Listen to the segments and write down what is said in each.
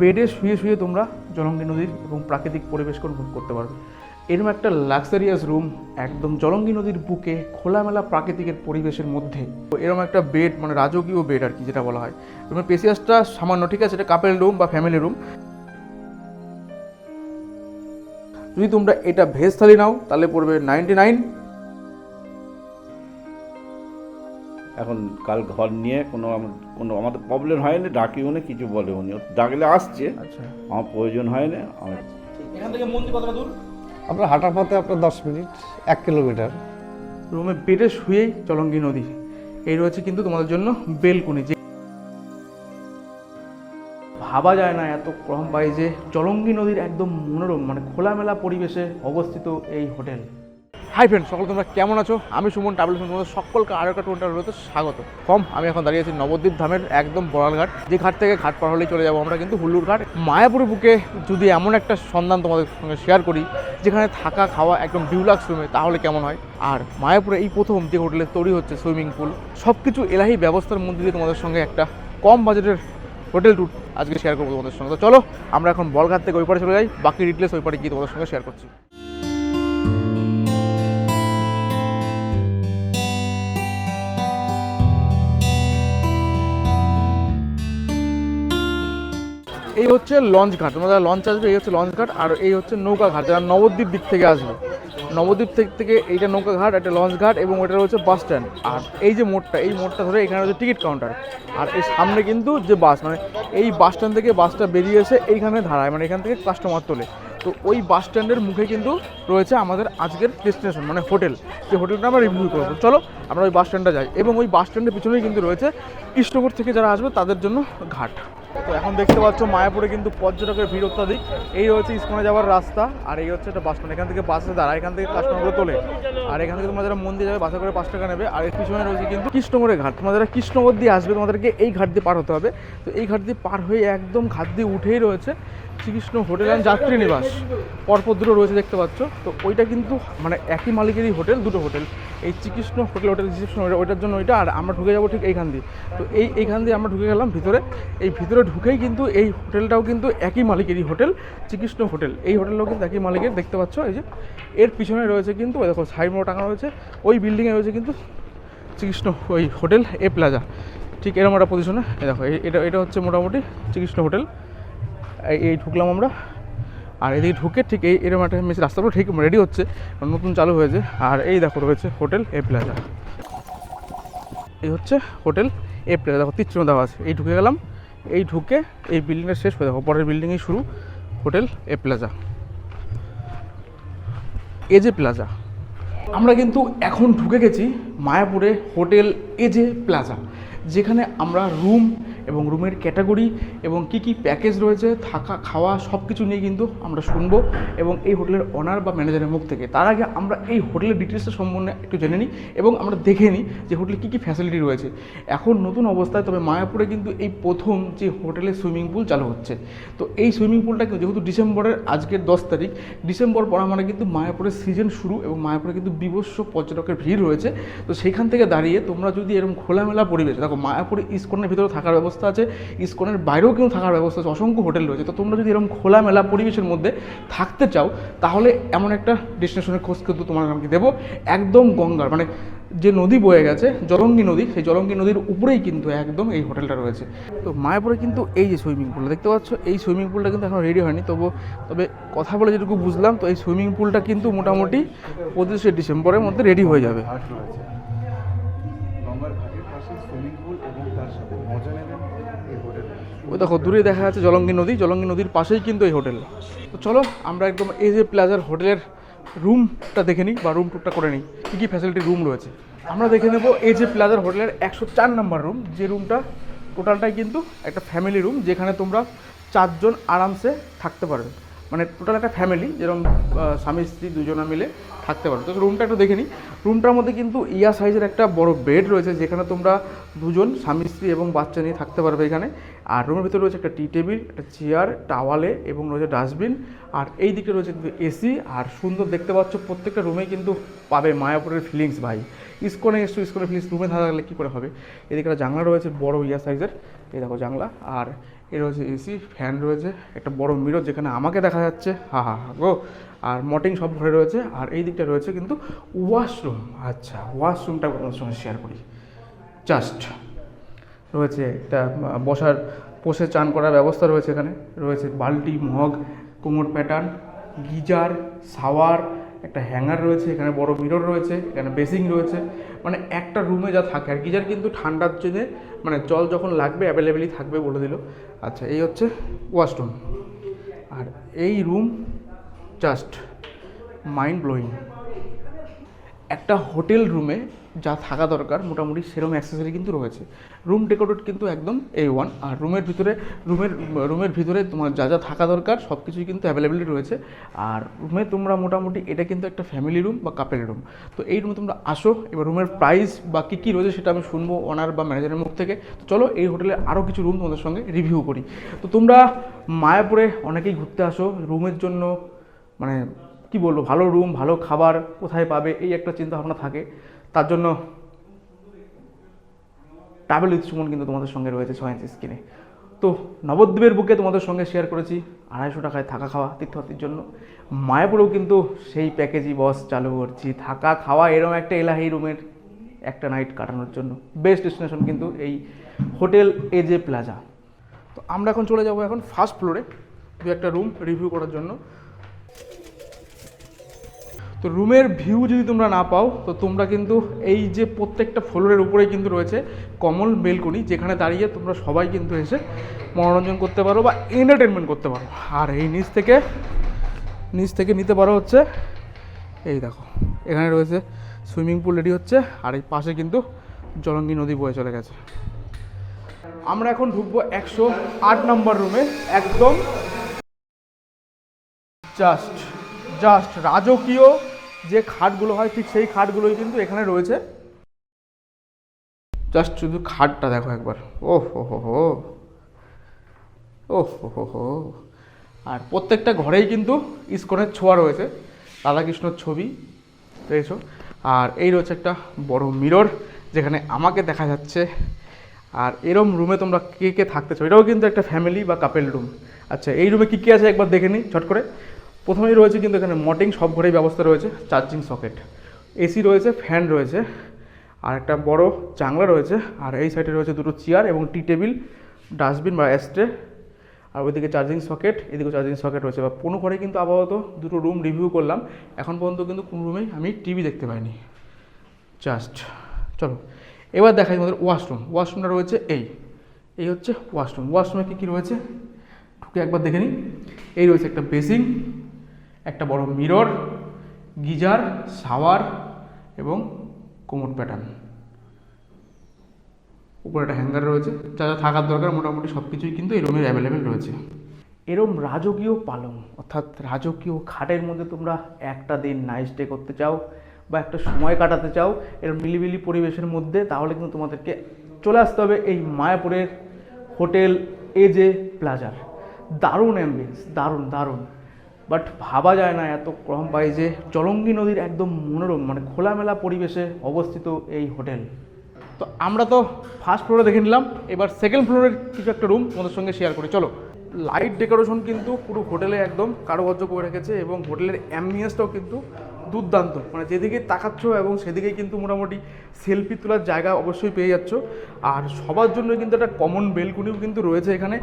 বেডে শুয়ে শুয়ে তোমরা জলঙ্গি নদীর এবং প্রাকৃতিক পরিবেশকে অনুভব করতে পারবে। এরকম একটা লাক্সারিয়াস রুম একদম জলঙ্গি নদীর বুকে খোলামেলা প্রাকৃতিকের পরিবেশের মধ্যে। এরকম একটা বেড মানে রাজকীয় বেড আর কি যেটা বলা হয়। রুমের পেসিয়াসটা সামান্য, ঠিক আছে? এটা কাপেল রুম বা ফ্যামিলি রুম যদি তোমরা এটা ভেজ থালি নাও, তাহলে পড়বে নাইনটি নাইন এখন কাল ঘর নিয়ে কোনো আমার কোনো আমাদের প্রবলেম হয়নি ডাকিও নি কিছু বলেও নি ও ডাকলে আসছে আচ্ছা। আমার প্রয়োজন হয় না আমি এখান থেকে মন্দির কতটা দূর? আপনার হাঁটার পথে আপনার দশ মিনিট এক কিলোমিটার। রুমে বেডে শুয়েই চলঙ্গি নদী। এই রয়েছে কিন্তু তোমাদের জন্য বেলকুনি। যে ভাবা যায় না এত কম পাই যে জলঙ্গি নদীর একদম মনোরম মানে খোলামেলা পরিবেশে অবস্থিত এই হোটেল। হাই ফ্রেন্ড সকল তোমরা কেমন আছো? আমি সুমন ট্রাভেল তোমাদের সকলকে আরও একটা টোনটা রয়েছে স্বাগত। কম আমি এখন দাঁড়িয়ে আছি নবদ্বীপ ধামের একদম বড়ালঘাট। যে ঘাট থেকে ঘাট পার হলেই চলে যাব আমরা কিন্তু হুল্লুর ঘাট। মায়াপুরের বুকে যদি এমন একটা সন্ধান তোমাদের সঙ্গে শেয়ার করি, যেখানে থাকা, খাওয়া একদম ডিউলাক্স রুমে তাহলে কেমন হয়? আর মায়াপুরে এই প্রথম যে হোটেলে তৈরি হচ্ছে সুইমিং পুল সব কিছু এলাহি ব্যবস্থার মধ্যে দিয়ে তোমাদের সঙ্গে একটা কম বাজেটের হোটেল ট্যুর আজকে শেয়ার করব তোমাদের সঙ্গে। তো চলো, আমরা এখন বলঘাট থেকে ওই পারে চলে যাই, বাকি ডিটেলস ওই পারে গিয়ে তোমাদের সঙ্গে শেয়ার করছি। এই হচ্ছে লঞ্চ ঘাট। তোমরা যারা লঞ্চ আসবে, এই হচ্ছে লঞ্চ ঘাট আর এই হচ্ছে নৌকা ঘাট। যারা নবদ্বীপ দিক থেকে আসবে, নবদ্বীপ থেকে এইটা নৌকা ঘাট, একটা লঞ্চ ঘাট এবং ওটা রয়েছে বাস স্ট্যান্ড। আর এই যে মোড়টা, এই মোড়টা ধরে এখানে রয়েছে টিকিট কাউন্টার। আর এই সামনে কিন্তু যে বাস মানে এই বাস স্ট্যান্ড থেকে বাসটা বেরিয়ে এসে এইখানে ধারায় মানে এখান থেকে কাস্টমার তোলে। তো ওই বাস স্ট্যান্ডের মুখে কিন্তু রয়েছে আমাদের আজকের ডেস্টিনেশন মানে হোটেল। যে হোটেলটা আমরা রিভিউ করব। চলো, আমরা ওই বাস স্ট্যান্ডে যাই। এবং ওই বাস স্ট্যান্ডের পিছনেই কিন্তু রয়েছে কৃষ্ণগড় থেকে যারা আসবে, তাদের জন্য ঘাট। তো এখন দেখতে পাচ্ছ মায়াপুরে কিন্তু পর্যটকের ভিড় অত্যাধিক। এই হচ্ছে ইস্কনে যাওয়ার রাস্তা, আর এই হচ্ছে একটা বাস স্ট্যান্ড এখান থেকে বাসে দাঁড়ায় এখান থেকে কাস্টমারগুলো তোলে। আর এখান থেকে তোমরা যারা মন্দির যাবে, বাসে করে পাঁচ টাকা নেবে। আর এর পিছনে রয়েছে কিন্তু কৃষ্ণগড়ের ঘাট। তোমাদের যারা কৃষ্ণগড় দিয়ে আসবে, তোমাদেরকে এই ঘাট দিয়ে পার হতে হবে। তো এই ঘাট দিয়ে পার হয়ে একদম ঘাট দিয়ে উঠেই রয়েছে। শ্রীকৃষ্ণ হোটেল অ্যান্ড যাত্রী নিবাস। পরপর দুটো রয়েছে দেখতে পাচ্ছ। তো ওইটা কিন্তু মানে একই মালিকেরই হোটেল, দুটো হোটেল। এই শ্রীকৃষ্ণ হোটেল হোটেল রিসেপশন ওইটার জন্য ওইটা, আর আমরা ঢুকে যাব ঠিক এইখান দিয়ে। তো এই এইখান দিয়ে আমরা ঢুকে গেলাম ভিতরে। এই ভিতরে ঢুকেই কিন্তু এই হোটেলটাও কিন্তু একই মালিকেরই হোটেল, শ্রীকৃষ্ণ হোটেল। এই হোটেলটাও কিন্তু একই মালিকের, দেখতে পাচ্ছ? এই যে এর পিছনে রয়েছে কিন্তু, ওই দেখো, সাইড মোড় টাঙানো রয়েছে। ওই বিল্ডিংয়ে রয়েছে কিন্তু শ্রীকৃষ্ণ ওই হোটেল, এ প্লাজা। ঠিক এরকম একটা পজিশনে দেখো এটা এটা হচ্ছে মোটামুটি শ্রীকৃষ্ণ হোটেল। এই- ঢুকলাম আমরা। আর এদিকে ঢুকে ঠিক এই এরকম একটা মেসি রাস্তাগুলো ঠিক রেডি হচ্ছে। নতুন চালু হয়েছে। আর এই দেখো রয়েছে হোটেল এ প্লাজা এই হচ্ছে হোটেল এ প্লাজা দেখো তিচ্ছন্ন দেওয়া আছে। এই ঢুকে গেলাম। এই ঢুকে এই বিল্ডিংটা শেষ হয়ে দেখো, পরের বিল্ডিংয়েই শুরু। Hotel A Plaza AJ Plaza আমরা কিন্তু এখন ঢুকে গেছি মায়াপুরে হোটেল এ এজে প্লাজা যেখানে আমরা রুম এবং রুমের ক্যাটাগরি এবং কি কি প্যাকেজ রয়েছে, থাকা, খাওয়া সব কিছু নিয়ে কিন্তু আমরা শুনব এবং এই হোটেলের অনার বা ম্যানেজারের মুখ থেকে। তার আগে আমরা এই হোটেলের ডিটেলসটা সম্বন্ধে একটু জেনে নিই এবং আমরা দেখে নিই যে হোটেলে কী কী ফ্যাসিলিটি রয়েছে। এখন নতুন অবস্থায় তবে মায়াপুরে কিন্তু এই প্রথম যে হোটেলে সুইমিং পুল চালু হচ্ছে। তো এই সুইমিং পুলটা যেহেতু ডিসেম্বরের আজকের দশ তারিখ, ডিসেম্বর পড়া মানে কিন্তু মায়াপুরের সিজন শুরু এবং মায়াপুরে কিন্তু বিবস্ব পর্যটকের ভিড় রয়েছে। তো সেইখান থেকে দাঁড়িয়ে তোমরা যদি এরকম খোলামেলা পরিবেশ, দেখো মায়াপুরে ইস্কনের ভিতরে থাকার ব্যবস্থা আছে, ইস্কনের বাইরেও কিন্তু থাকার ব্যবস্থা আছে, অসংখ্য হোটেল রয়েছে। তো তোমরা যদি এরকম খোলামেলা পরিবেশের মধ্যে থাকতে চাও, তাহলে এমন একটা ডেস্টিনেশনের খোঁজ কিন্তু তোমার আমাকে দেবো। একদম গঙ্গার মানে যে নদী বয়ে গেছে, জলঙ্গি নদী, সেই জলঙ্গি নদীর উপরেই কিন্তু একদম এই হোটেলটা রয়েছে। তো মায়াপুরে কিন্তু এই যে সুইমিং পুলটা, দেখতে পাচ্ছ, এই সুইমিং পুলটা কিন্তু এখন রেডি হয়নি। তবু তবে কথা বলে যেটুকু বুঝলাম, তো এই সুইমিং পুলটা কিন্তু মোটামুটি পঁচিশে ডিসেম্বরের মধ্যে রেডি হয়ে যাবে। ওই দেখো, দূরে দেখা যাচ্ছে জলঙ্গি নদী। জলঙ্গি নদীর পাশেই কিন্তু এই হোটেল। তো চলো, আমরা একদম এই যে প্লাজার হোটেলের রুমটা দেখে নিই বা রুম টুকটা করে নিই। কী কী ফ্যাসিলিটি রুম রয়েছে? আমরা দেখে নেব এই যে প্লাজার হোটেলের একশো চার নম্বর রুম যে রুমটা টোটালটাই কিন্তু একটা ফ্যামিলি রুম যেখানে তোমরা চারজন আরামসে থাকতে পারবে। মানে টোটাল একটা ফ্যামিলি যেরকম স্বামী, স্ত্রী দুজনা মিলে থাকতে পারো। তো রুমটা একটু দেখে নিই রুমটার মধ্যে কিন্তু ইয়া সাইজের একটা বড় বেড রয়েছে, যেখানে তোমরা দুজন স্বামী, স্ত্রী এবং বাচ্চা নিয়ে থাকতে পারবে এখানে। আর রুমের ভিতরে রয়েছে একটা টি টেবিল একটা চেয়ার টাওয়ালে এবং রয়েছে ডাস্টবিন আর এই দিকে রয়েছে কিন্তু এসি আর সুন্দর দেখতে পাচ্ছ, প্রত্যেকটা রুমেই কিন্তু পাবে মায়াপুরের ফিলিংস ভাই। ইস্কনে এসছো ইস্কনের ফিলিংস রুমে থাকলে কী করে হবে? এদিকে একটা জানলা রয়েছে, বড় ইয়া সাইজের এই দেখো জানলা, আর এ রয়েছে এসি ফ্যান রয়েছে, একটা বড় মিরর যেখানে আমাকে দেখা যাচ্ছে। হা হা হা, গো। আর মটিং সব ঘরে রয়েছে, আর এই দিকটা রয়েছে কিন্তু ওয়াশরুম আচ্ছা ওয়াশরুমটা আপনাদের সঙ্গে শেয়ার করি। জাস্ট রয়েছে একটা বসার পোষে চান করার ব্যবস্থা রয়েছে এখানে। রয়েছে বালতি, মগ, কোমর প্যাটার্ন গিজার শাওয়ার একটা হ্যাঙ্গার রয়েছে, এখানে বড় মিরর রয়েছে, এখানে বেসিং রয়েছে মানে একটা রুমে যা থাকে। আর গিজার কিন্তু ঠান্ডার জন্যে মানে জল যখন লাগবে অ্যাভেলেবেলই থাকবে বলে দিল। আচ্ছা এই হচ্ছে ওয়াশরুম। আর এই রুম জাস্ট মাইন্ড ব্লোয়িং একটা হোটেল রুমে যা থাকা দরকার, মোটামুটি সেরকম অ্যাক্সেসরি কিন্তু রয়েছে। রুম ডেকোরেট কিন্তু একদম এ ওয়ান আর রুমের ভিতরে, রুমের রুমের ভিতরে তোমার যা যা থাকা দরকার সব কিছুই কিন্তু অ্যাভেলেবেল রয়েছে। আর রুমে তোমরা মোটামুটি, এটা কিন্তু একটা ফ্যামিলি রুম বা কাপেল রুম তো এই রুমে তোমরা আসো, এবার রুমের প্রাইস বা কী কী রয়েছে সেটা আমি শুনব ওনার বা ম্যানেজারের মুখ থেকে। তো চলো, এই হোটেলে আরও কিছু রুম তোমাদের সঙ্গে রিভিউ করি। তো তোমরা মায়াপুরে অনেকেই ঘুরতে আসো রুমের জন্য মানে কি বলব, ভালো রুম ভালো খাবার কোথায় পাবে, এই একটা চিন্তা ভাবনা থাকে। তার জন্য ট্রাভেল উইথ সুমন কিন্তু তোমাদের সঙ্গে রয়েছে ছয় ইঞ্চি স্ক্রিনে তো নবদ্বীপের বুকে তোমাদের সঙ্গে শেয়ার করেছি, আড়াইশো টাকায় থাকা খাওয়া, তীর্থযাত্রীর জন্য। মায়াপুরেও কিন্তু সেই প্যাকেজই বস চালু করছি। থাকা খাওয়া এরকম একটা এলাহি রুমের একটা নাইট কাটানোর জন্য। বেস্ট ডেস্টিনেশন কিন্তু এই হোটেল এজে প্লাজা তো আমরা এখন চলে যাব এখন ফার্স্ট ফ্লোরে দু একটা রুম রিভিউ করার জন্য। তো রুমের ভিউ যদি তোমরা না পাও, তো তোমরা কিন্তু এই যে প্রত্যেকটা ফ্লোরের উপরেই কিন্তু রয়েছে কমল বেলকনি, যেখানে দাঁড়িয়ে তোমরা সবাই কিন্তু এসে মনোরঞ্জন করতে পারো বা এন্টারটেনমেন্ট করতে পারো। আর এই নিচ থেকে নিচ থেকে নিতে পারো হচ্ছে, এই দেখো, এখানে রয়েছে সুইমিং পুল রেডি হচ্ছে, আর এই পাশে কিন্তু জলঙ্গি নদী বয়ে চলে গেছে। আমরা এখন ঢুকবো একশো আট নম্বর রুমে, একদম জাস্ট জাস্ট রাজকীয় যে খাটগুলো হয়, ঠিক সেই খাটগুলোই কিন্তু এখানে রয়েছে। জাস্ট শুধু খাটটা দেখো একবার। ও হো হো ও হো হো আর প্রত্যেকটা ঘরেই কিন্তু ইস্কনের ছোঁয়া রয়েছে। রাধাকৃষ্ণর ছবি পেয়েছ আর এই রয়েছে একটা বড় মিরর, যেখানে আমাকে দেখা যাচ্ছে। আর এরম রুমে তোমরা কে কে থাকতে চাও? এটাও কিন্তু একটা ফ্যামিলি বা কাপেল রুম আচ্ছা এই রুমে কী কী আছে একবার দেখে নিই ছট করে। প্রথমেই রয়েছে কিন্তু এখানে মটিং সব ঘরেই ব্যবস্থা রয়েছে চার্জিং সকেট এসি রয়েছে ফ্যান রয়েছে, আর একটা বড় জানলা রয়েছে, আর এই সাইডে রয়েছে দুটো চেয়ার এবং টি টেবিল ডাস্টবিন বা অ্যাস্ট্রে আর ওইদিকে চার্জিং সকেট এদিকে চার্জিং সকেট রয়েছে। বা কোনো ঘরে কিন্তু আপাতত দুটো রুম রিভিউ করলাম, এখন পর্যন্ত কিন্তু কোনো রুমেই আমি টিভি দেখতে পাইনি। জাস্ট চলো, এবার দেখাই আমাদের ওয়াশরুম ওয়াশরুমটা রয়েছে এই এই হচ্ছে ওয়াশরুম ওয়াশরুমে কী কী রয়েছে? ঢুকে একবার দেখে নিই। এই রয়েছে একটা বেসিং একটা বড় মিরর গিজার, শাওয়ার এবং কোমর প্যাটার্ন উপরে একটা হ্যাঙ্গার রয়েছে, যা যা থাকার দরকার মোটামুটি সব কিছুই কিন্তু এই রুমের অ্যাভেলেবেল রয়েছে। এরম রাজকীয় পালং, অর্থাৎ রাজকীয় খাটের মধ্যে তোমরা একটা দিন নাইট স্টে করতে চাও বা একটা সময় কাটাতে চাও এরকম মিলিমিলি পরিবেশের মধ্যে, তাহলে কিন্তু তোমাদেরকে চলে আসতে হবে এই মায়াপুরের হোটেল এজে প্লাজার। দারুণ অ্যাম্বিয়েন্স দারুণ দারুণ। বাট ভাবা যায় না এত কম প্রাইজে। জলঙ্গি নদীর একদম মনোরম মানে খোলামেলা পরিবেশে অবস্থিত এই হোটেল। তো আমরা তো ফার্স্ট ফ্লোরে দেখে নিলাম, এবার সেকেন্ড ফ্লোরের কিছু একটা রুম তোমাদের সঙ্গে শেয়ার করি। চলো লাইট ডেকোরেশন কিন্তু পুরো হোটেলে একদম কারুকার্য করে রেখেছে এবং হোটেলের অ্যাম্বিয়েন্সটাও কিন্তু দুর্দান্ত। মানে যেদিকে তাকাচ্ছ এবং সেদিকেই কিন্তু মোটামুটি সেলফি তোলার জায়গা অবশ্যই পেয়ে যাচ্ছ। আর সবার জন্য কিন্তু একটা কমন বেলকুনিও কিন্তু রয়েছে এখানে।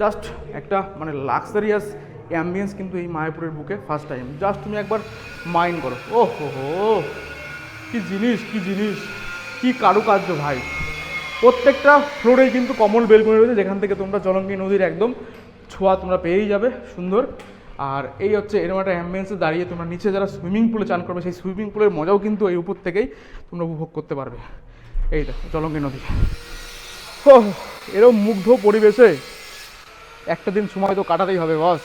জাস্ট একটা মানে লাক্সারিয়াস অ্যাম্বিয়েন্স কিন্তু এই মায়াপুরের বুকে ফার্স্ট টাইম জাস্ট তুমি একবার মাইন্ড করো। ও হো হো কি জিনিস কি জিনিস, কি কারুকার্য ভাই। প্রত্যেকটা ফ্লোরে কিন্তু কমল বেলকনি রয়েছে, যেখান থেকে তোমরা জলঙ্গি নদীর একদম ছোঁয়া তোমরা পেয়েই যাবে, সুন্দর। আর এই হচ্ছে এরকম একটা অ্যাম্বিয়েন্সে দাঁড়িয়ে তোমরা নিচে যারা সুইমিং পুলে চান করবে, সেই সুইমিং পুলের মজাও কিন্তু এই উপর থেকেই তোমরা উপভোগ করতে পারবে। এই দেখো, জলঙ্গি নদী। ও এরকম মুগ্ধ পরিবেশে একটা দিন সময় তো কাটাতেই হবে বস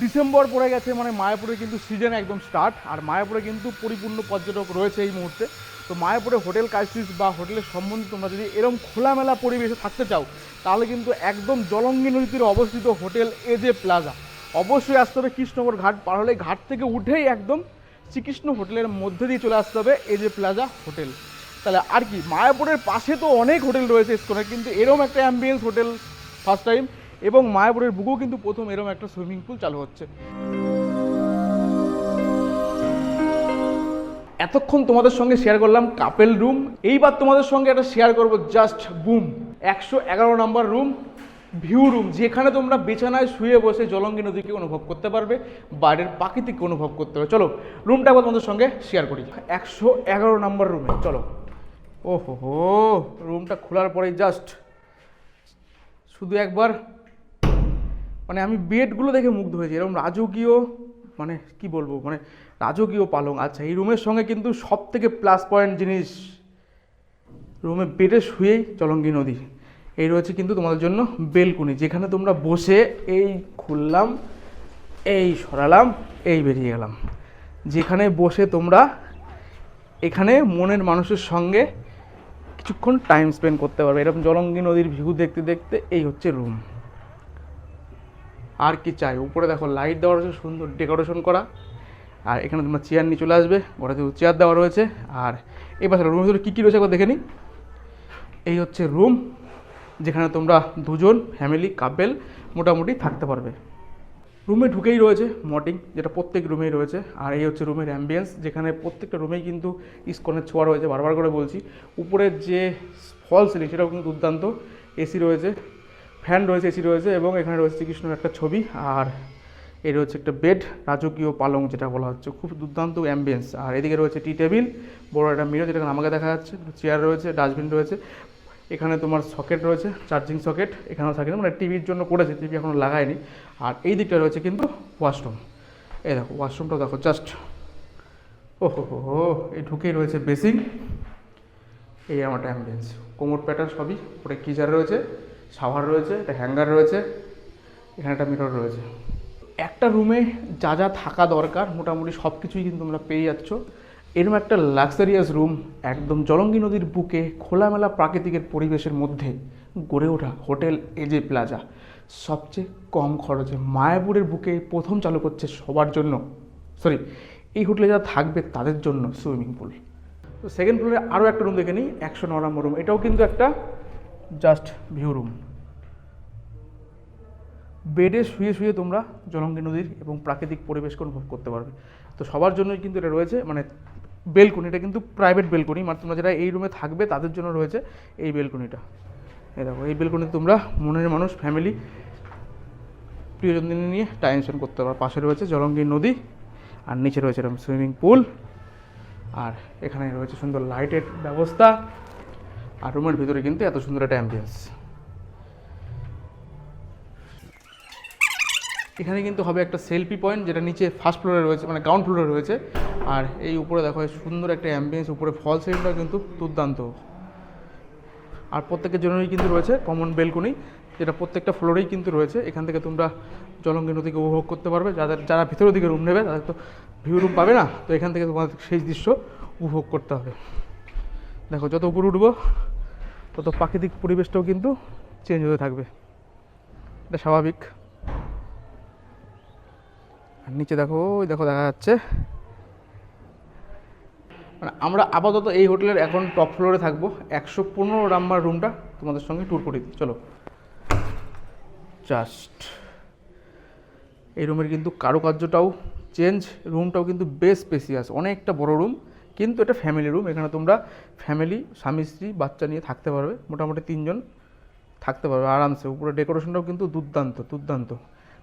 ডিসেম্বর পড়ে গেছে মানে মায়াপুরে কিন্তু সিজন একদম স্টার্ট আর মায়াপুরে কিন্তু পরিপূর্ণ পর্যটক রয়েছে এই মুহূর্তে। তো মায়াপুরে হোটেল ক্রাইসিস বা হোটেলের সম্বন্ধে তোমরা যদি এরকম খোলামেলা পরিবেশে থাকতে চাও, তাহলে কিন্তু একদম জলঙ্গি নদীর তীরে অবস্থিত হোটেল এজে প্লাজা অবশ্যই আসতে হবে কৃষ্ণনগর ঘাট, পার হলে ঘাট থেকে উঠেই একদম শ্রীকৃষ্ণ হোটেলের মধ্যে দিয়ে চলে আসতে হবে এজে প্লাজা হোটেল। তাহলে আর কি, মায়াপুরের পাশে তো অনেক হোটেল রয়েছে ইস্কনের, কিন্তু এরকম একটা অ্যাম্বিয়েন্স হোটেল ফার্স্ট টাইম এবং মায়াপুরের বুকেও কিন্তু প্রথম এরকম একটা সুইমিং পুল চালু হচ্ছে। এতক্ষণ তোমাদের সঙ্গে শেয়ার করলাম কাপেল রুম এইবার তোমাদের সঙ্গে একটা শেয়ার করব জাস্ট বুম একশো এগারো নম্বর রুম ভিউ রুম যেখানে তোমরা বিছানায় শুয়ে বসে জলঙ্গি নদীকে অনুভব করতে পারবে বাইরের প্রাকৃতিক অনুভব করতে পারবে। চলো রুমটা একবার তোমাদের সঙ্গে শেয়ার করি। একশো এগারো নম্বর রুমে চলো। ওহো রুমটা খোলার পরে জাস্ট শুধু একবার মানে আমি বেডগুলো দেখে মুগ্ধ হয়েছি। এরকম রাজকীয় মানে কি বলব মানে রাজকীয় পালং। আচ্ছা এই রুমের সঙ্গে কিন্তু সব থেকে প্লাস পয়েন্ট জিনিস, রুমে বেডে শুয়েই চলঙ্গি নদী। এই রয়েছে কিন্তু তোমাদের জন্য বেলকুনি, যেখানে তোমরা বসে এই খুললাম, এই সরালাম, এই বেরিয়ে গেলাম। যেখানে বসে তোমরা এখানে মনের মানুষের সঙ্গে কিছুক্ষণ টাইম স্পেন্ড করতে পারবে। এরকম জলঙ্গি নদীর ভিউ দেখতে দেখতে এই হচ্ছে রুম আর কি চাই? উপরে দেখো লাইট দেওয়া রয়েছে, সুন্দর ডেকোরেশন করা। আর এখানে তোমরা চেয়ার নিয়ে চলে আসবে ঘরেতে চেয়ার দেওয়া রয়েছে। আর এই পাশে রুমের ভিতরে কী কী রয়েছে একবার দেখে নিই। এই হচ্ছে রুম যেখানে তোমরা দুজন ফ্যামিলি কাপেল মোটামুটি থাকতে পারবে। রুমে ঢুকেই রয়েছে মটিং যেটা প্রত্যেক রুমেই রয়েছে। আর এই হচ্ছে রুমের অ্যাম্বিয়েন্স যেখানে প্রত্যেকটা রুমেই কিন্তু ইস্কনের ছোঁয়া রয়েছে, বারবার করে বলছি। উপরের যে ফল সিলিং সেটাও কিন্তু দুর্দান্ত। এসি রয়েছে। ফ্যান রয়েছে, এসি রয়েছে এবং এখানে রয়েছে শ্রীকৃষ্ণের একটা ছবি আর এর হচ্ছে একটা বেড রাজকীয় পালং যেটা বলা হচ্ছে। খুব দুর্দান্ত অ্যাম্বিয়েন্স আর এদিকে রয়েছে টি টেবিল বড় একটা মিরর যেটা আমাকে দেখা যাচ্ছে। চেয়ার রয়েছে ডাস্টবিন রয়েছে। এখানে তোমার সকেট রয়েছে চার্জিং সকেট এখানেও থাকে মানে টিভির জন্য করেছে টিভি এখনও লাগায়নি। আর এই দিকটা রয়েছে কিন্তু ওয়াশরুম এই দেখো ওয়াশরুমটাও দেখো জাস্ট ও হো হো, এই ঢুকেই রয়েছে বেসিন এই আমার অ্যাম্বিয়েন্স কোমর প্যাটার সবই ওটা কিচার রয়েছে? শাওয়ার রয়েছে, একটা হ্যাঙ্গার রয়েছে, এখানে একটা মিরর রয়েছে। একটা রুমে যা যা থাকা দরকার, মোটামুটি সব কিছুই কিন্তু তোমরা পেয়ে যাচ্ছ। এরকম একটা লাক্সারিয়াস রুম একদম জলঙ্গি নদীর বুকে, খোলামেলা প্রাকৃতিকের পরিবেশের মধ্যে গড়ে ওঠা হোটেল এজে প্লাজা। সবচেয়ে কম খরচে মায়াপুরের বুকে প্রথম চালু করছে সবার জন্য সরি এই হোটেলে যারা থাকবে তাদের জন্য সুইমিং পুল তো সেকেন্ড ফ্লোরে আরও একটা রুম দেখে নিই, একশো ন নম্বর রুম এটাও কিন্তু একটা জাস্ট ভিউ রুম। বেডে শুয়ে শুয়ে তোমরা জলঙ্গি নদীর এবং প্রাকৃতিক পরিবেশকে অনুভব করতে পারবে। তো সবার জন্যই কিন্তু এটা রয়েছে মানে বেলকনি, এটা কিন্তু প্রাইভেট বেলকনি মানে তোমরা যারা এই রুমে থাকবে তাদের জন্য রয়েছে এই বেলকনিটা। এই দেখো, এই বেলকনিতে তোমরা মনের মানুষ ফ্যামিলি প্রিয়জনদের নিয়ে টাইম স্পেন্ড করতে পারো। পাশে রয়েছে জলঙ্গি নদী, আর নিচে রয়েছে এরকম সুইমিং পুল আর এখানে রয়েছে সুন্দর লাইটের ব্যবস্থা। আর রুমের ভিতরে কিন্তু এত সুন্দর একটা অ্যাম্বিয়েন্স এখানে কিন্তু হবে একটা সেলফি পয়েন্ট যেটা নিচে ফার্স্ট ফ্লোরে রয়েছে মানে গ্রাউন্ড ফ্লোরে রয়েছে। আর এই উপরে দেখো সুন্দর একটা অ্যাম্বিয়েন্স উপরে ফল সিলিংটা কিন্তু দুর্দান্ত। আর প্রত্যেকের জন্যই কিন্তু রয়েছে কমন বেলকনি যেটা প্রত্যেকটা ফ্লোরেই কিন্তু রয়েছে। এখান থেকে তোমরা জলঙ্গি নদীকে উপভোগ করতে পারবে। যাদের যারা ভিতরের দিকে রুম নেবে তাদের তো ভিউ রুম পাবে না। তো এখান থেকে তোমাদের সেই দৃশ্য উপভোগ করতে হবে। দেখো, যত উপরে উঠবো, তত প্রাকৃতিক পরিবেশটাও কিন্তু চেঞ্জ হতে থাকবে। এটা স্বাভাবিক। আর নিচে দেখো, ওই দেখো দেখা যাচ্ছে। মানে আমরা আপাতত এই হোটেলের এখন টপ ফ্লোরে থাকব। একশো পনেরো নাম্বার রুমটা তোমাদের সঙ্গে ট্যুর করে দিই। চলো। জাস্ট এই রুমের কিন্তু কারুকার্যটাও চেঞ্জ রুমটাও কিন্তু বেশ স্পেসিয়াস অনেকটা বড় রুম কিন্তু এটা ফ্যামিলি রুম এখানে তোমরা ফ্যামিলি স্বামী, স্ত্রী, বাচ্চা নিয়ে থাকতে পারবে। মোটামুটি তিনজন থাকতে পারবে আরামসে। উপরে ডেকোরেশনটাও কিন্তু দুর্দান্ত দুর্দান্ত।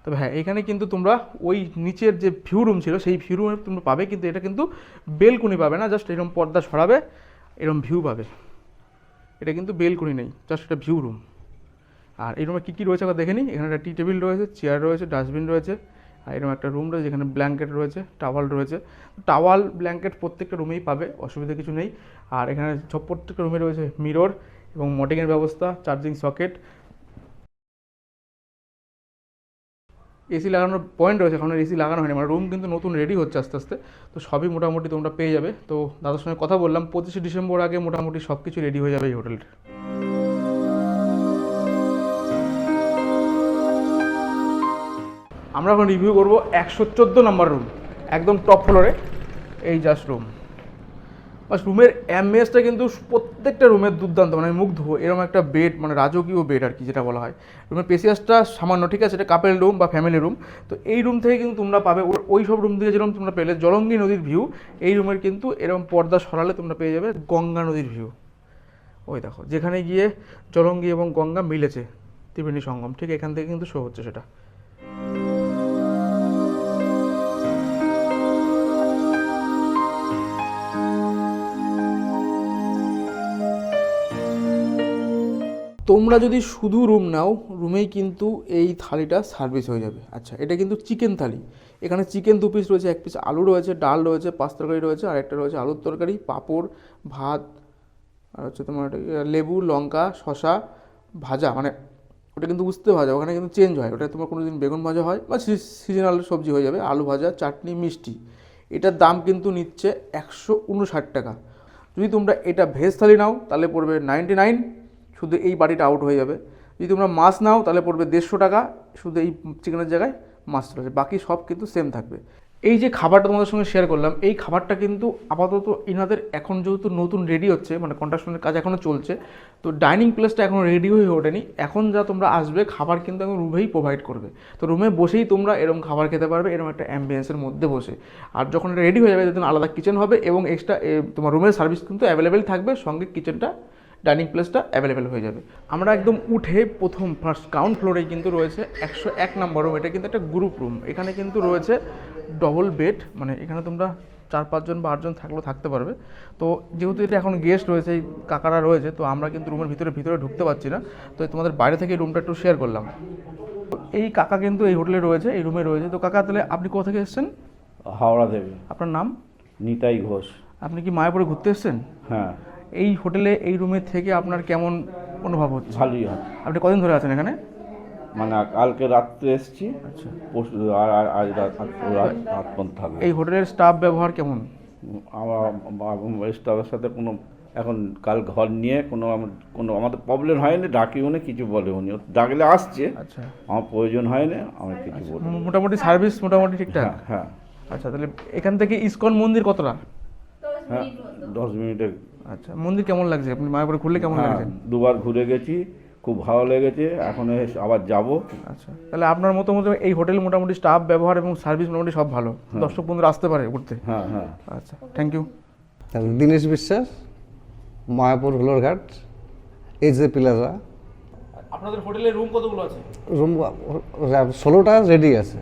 তবে হ্যাঁ এখানে কিন্তু তোমরা ওই নিচের যে ভিউ রুম ছিল, সেই ভিউ রুমে তোমরা পাবে, কিন্তু এটা কিন্তু বেলকুনি পাবে না জাস্ট এরকম পর্দা সরাবে এরকম ভিউ পাবে। এটা কিন্তু বেলকুনি নেই জাস্ট এটা ভিউ রুম আর এই রুমে কী কী রয়েছে আবার দেখে নিই। এখানে একটা টি টেবিল রয়েছে চেয়ার রয়েছে ডাস্টবিন রয়েছে। এরকম একটা রুম রয়েছে, যেখানে ব্ল্যাঙ্কেট রয়েছে টাওয়াল রয়েছে। টাওয়াল ব্ল্যাঙ্কেট প্রত্যেকটা রুমেই পাবে, অসুবিধা কিছু নেই। আর এখানে সব প্রত্যেকটা রুমে রয়েছে মিরর এবং মটিংয়ের ব্যবস্থা চার্জিং সকেট এসি লাগানোর পয়েন্ট রয়েছে, এখন এসি লাগানো হয়নি মানে রুম কিন্তু নতুন রেডি হচ্ছে আস্তে আস্তে। তো সবই মোটামুটি তোমরা পেয়ে যাবে। তো দাদার সঙ্গে কথা বললাম, পঁচিশে ডিসেম্বর আগে মোটামুটি সব কিছু রেডি হয়ে যাবে এই হোটেলটা আমরা এখন রিভিউ করব একশো চোদ্দ নম্বর রুম একদম টপ ফ্লোরে এই জাস্ট রুম বাস রুমের অ্যাম্বিয়েন্সটা কিন্তু প্রত্যেকটা রুমের দুর্দান্ত মানে মুগ্ধ, এরকম একটা বেড মানে রাজকীয় বেড আর কি যেটা বলা হয়। রুমের পেসিয়াসটা সামান্য, ঠিক আছে, এটা কাপেল রুম বা ফ্যামিলি রুম তো এই রুম থেকে কিন্তু তোমরা পাবে ওই সব রুম থেকে যেরকম তোমরা পেলে জলঙ্গি নদীর ভিউ এই রুমের কিন্তু এরকম পর্দা সরালে তোমরা পেয়ে যাবে গঙ্গা নদীর ভিউ ওই দেখো, যেখানে গিয়ে জলঙ্গি এবং গঙ্গা মিলেছে, ত্রিবেণী সঙ্গম, ঠিক এখান থেকে কিন্তু শো হচ্ছে সেটা। তোমরা যদি শুধু রুম নাও রুমেই কিন্তু এই থালিটা সার্ভিস হয়ে যাবে। আচ্ছা এটা কিন্তু চিকেন থালি। এখানে চিকেন দু পিস রয়েছে, এক পিস আলু রয়েছে, ডাল রয়েছে, পাঁচ তরকারি রয়েছে, আর একটা রয়েছে আলুর তরকারি, পাঁপড়, ভাত, আর হচ্ছে তোমার লেবু, লঙ্কা শশা ভাজা মানে ওটা কিন্তু বুঝতে ভাজা, ওখানে কিন্তু চেঞ্জ হয়। ওটা তোমার কোনো দিন বেগুন ভাজা হয় বা সিজনাল সবজি হয়ে যাবে, আলু ভাজা, চাটনি, মিষ্টি। এটার দাম কিন্তু নিচ্ছে একশো উনষাট টাকা। যদি তোমরা এটা ভেজ থালি নাও, তাহলে পড়বে নাইনটি নাইন শুধু এই বাড়িটা আউট হয়ে যাবে। যদি তোমরা মাছ নাও, তাহলে পড়বে দেড়শো টাকা। শুধু এই চিকেনের জায়গায় মাছ চলে বাকি সব কিন্তু সেম থাকবে। এই যে খাবারটা তোমাদের সঙ্গে শেয়ার করলাম, এই খাবারটা কিন্তু আপাতত ইনাদের এখন যেহেতু নতুন রেডি হচ্ছে মানে কন্ট্রাকশনের কাজ এখনও চলছে, তো ডাইনিং প্লেসটা এখনও রেডি হয়ে ওঠেনি। এখন যা তোমরা আসবে, খাবার কিন্তু এখন রুমেই প্রোভাইড করবে। তো রুমে বসেই তোমরা এরকম খাবার খেতে পারবে, এরকম একটা অ্যাম্বিয়েন্সের মধ্যে বসে। আর যখন এটা রেডি হয়ে যাবে তখন আলাদা কিচেন হবে এবং এক্সট্রা তোমার রুমের সার্ভিস কিন্তু অ্যাভেলেবেল থাকবে, সঙ্গে কিচেনটা ডাইনিং প্লেসটা অ্যাভেলেবেল হয়ে যাবে। আমরা একদম উঠে প্রথম ফার্স্ট গ্রাউন্ড ফ্লোরে কিন্তু রয়েছে একশো এক নম্বর রুম এটা কিন্তু একটা গ্রুপ রুম এখানে কিন্তু রয়েছে ডবল বেড মানে এখানে তোমরা চার পাঁচজন বা আটজন থাকলেও থাকতে পারবে। তো যেহেতু এটা এখন গেস্ট রয়েছে এই কাকারা রয়েছে তো আমরা কিন্তু রুমের ভিতরে ভিতরে ঢুকতে পারছি না। তো তোমাদের বাইরে থেকে রুমটা একটু শেয়ার করলাম। তো এই কাকা কিন্তু এই হোটেলে রয়েছে এই রুমে রয়েছে। তো কাকা তাহলে আপনি কোথা থেকে এসেছেন? হাওড়া দেবে আপনার নাম? নিতাই ঘোষ। আপনি কি মায়াপুরে ঘুরতে এসেছেন? হ্যাঁ। এই হোটেলে এই রুমে থেকে আপনার কেমন অনুভব হচ্ছে? ভালোই হয়। আপনি কদিন ধরে আছেন এখানে? মানে কালকে রাত্রে এসেছি। আচ্ছা। পরশু আর আর- আজ রাত আজ- রাত রাত পর্যন্ত থাকব। এই হোটেলের স্টাফ ব্যবহার কেমন? আমার স্টাফের সাথে কোনো এখন কাল ঘর নিয়ে কোনো আমার কোনো আমাদের প্রবলেম হয়নি ডাকিও না কিছু বলেও নি ও ডাকলে আসছে। আচ্ছা। আমার প্রয়োজন হয়নি আমি কিছু বলি মো- মোটামুটি সার্ভিস মোটামুটি ঠিকঠাক? হ্যাঁ হ্যাঁ। আচ্ছা তাহলে এখান থেকে ইসকন মন্দির কতটা? হ্যাঁ দশ মিনিটে আচ্ছা মন্দির কেমন লাগছে? আপনি মায়াপুরে ঘুরলে কেমন হ্যাঁ লাগছে? দুবার ঘুরে গেছি খুব ভালো লেগেছে এখন আবার যাব। আচ্ছা তাহলে আপনার মতো মতো এই হোটেল মোটামুটি স্টাফ ব্যবহার এবং সার্ভিস মোটামুটি সব ভালো। দর্শক বন্ধুরা আসতে পারে ঘুরতে। হ্যাঁ হ্যাঁ। আচ্ছা থ্যাংক ইউ তাহলে Dinesh Biswas Mayapur Hulorghat H A Plaza আপনাদের হোটেলের রুম কতগুলো আছে? রুম ষোলোটা রেডি আছে।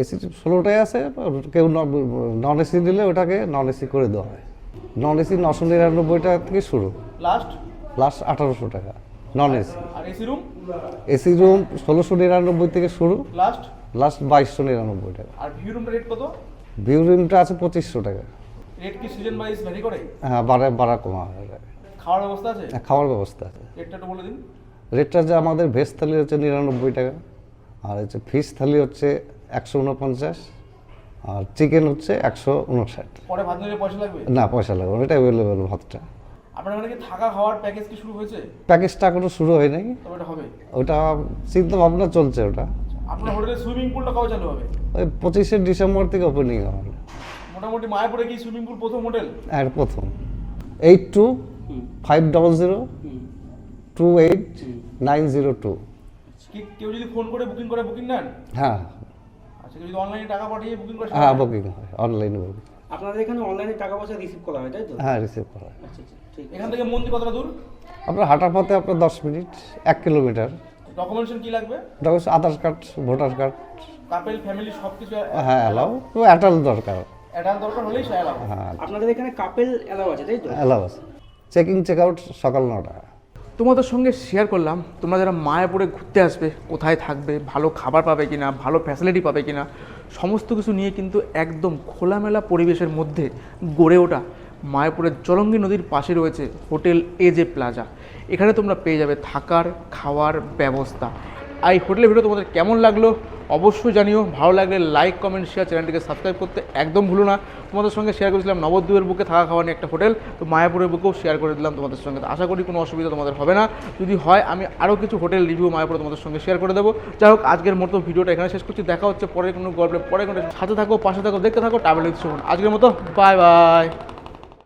এসি ষোলোটাই আছে কেউ নন এসি দিলে ওটাকে নন এসি করে দেওয়া হয়। নন এসি নশো নিরানব্বই টাকা থেকে শুরু। লাস্ট প্লাস আঠারোশো টাকা। Non AC AC room AC room ষোলোশো নিরানব্বই থেকে শুরু। লাস্ট লাস্ট বাইশশো নিরানব্বই টাকা। আর ভিউ রুমটা রেট কত? ভিউ রুমটা আছে পঁচিশশো টাকা। রেট কি সিজন ওয়াইজ ভ্যারি করে? হ্যাঁ বাড়া বাড়া কমা খাওয়ার ব্যবস্থা আছে? হ্যাঁ, খাওয়ার ব্যবস্থা আছে। রেটটা একটু বলে দিন। রেটটা যে আমাদের ভেজ থালি হচ্ছে নিরানব্বই টাকা। আর হচ্ছে ফিশ থালি হচ্ছে একশো উনপঞ্চাশ। আর চিকেন হচ্ছে একশো উনষাট। পরে ভাত নিলে পয়সা লাগবে? না পয়সা লাগবে না, এটা অ্যাভেলেবেল ভাতটা। আপনার এখানে কি থাকা খাওয়ার প্যাকেজ কি শুরু হয়েছে? প্যাকেজটা এখনও শুরু হয় নাই তবে হবে। ওটা চিন্তা ভাবনা চলছে ওটা। আপনার হোটেলের সুইমিং পুলটা কবে চালু হবে? ওই পঁচিশে ডিসেম্বর থেকে ওপেনিং হবে। মোটামুটি মায়াপুরে কি সুইমিং পুল প্রথম হোটেল? আর প্রথম। Eight two five double zero two eight nine zero two কেউ যদি ফোন করে বুকিং করে বুকিং নেন? হ্যাঁ। যদি অনলাইনে টাকা পাঠিয়ে বুকিং করে হ্যাঁ বুকিং হয় অনলাইনে বুকিং আপনাদের এখানে অনলাইনে টাকা পয়সা রিসিভ করা হয় তাই তো? হ্যাঁ রিসিভ করা হয়। আচ্ছা আচ্ছা ঠিক এখান থেকে মন্দির কতটা দূর? আপনার হাঁটার পথে আপনার দশ মিনিট এক কিলোমিটার ডকুমেন্টেশন কি লাগবে? Documents Aadhaar card voter card. Couple family সব কিছু হ্যাঁ অ্যালাউ তো অ্যাটাল দরকার। দরকার হলেই সে হ্যাঁ। আপনাদের এখানে কাপেল এলাও আছে তাই তো? অ্যালাউ আছে। চেকিং চেক আউট সকাল নটা। তোমাদের সঙ্গে শেয়ার করলাম, তোমরা যারা মায়াপুরে ঘুরতে আসবে, কোথায় থাকবে, ভালো খাবার পাবে কি না ভালো ফ্যাসিলিটি পাবে কি না সমস্ত কিছু নিয়ে কিন্তু একদম খোলামেলা পরিবেশের মধ্যে গড়ে ওঠা মায়াপুরের জলঙ্গি নদীর পাশে রয়েছে হোটেল এজে প্লাজা এখানে তোমরা পেয়ে যাবে থাকার, খাওয়ার ব্যবস্থা। আর এই হোটেলের ভিডিও তোমাদের কেমন লাগল অবশ্যই জানিও। ভালো লাগলে লাইক কমেন্ট শেয়ার চ্যানেলটিকে সাবস্ক্রাইব করতে একদম ভুলো না। তোমাদের সঙ্গে শেয়ার করেছিলাম নবদ্বীপের বুকে থাকা খাওয়া নিয়ে একটা হোটেল। তো মায়াপুরের বুকেও শেয়ার করে দিলাম তোমাদের সঙ্গে। আশা করি কোনো অসুবিধা তোমাদের হবে না। যদি হয়, আমি আরও কিছু হোটেল রিভিউ মায়াপুরে তোমাদের সঙ্গে শেয়ার করে দেবো। যাই হোক, আজকের মতো ভিডিওটা এখানে শেষ করছি। দেখা হচ্ছে পরে কোনো গল্পে। পরে কোনো সাথে থাকো, পাশে থাকো, দেখতে থাকো ট্রাভেল আজকের মতো বাই বাই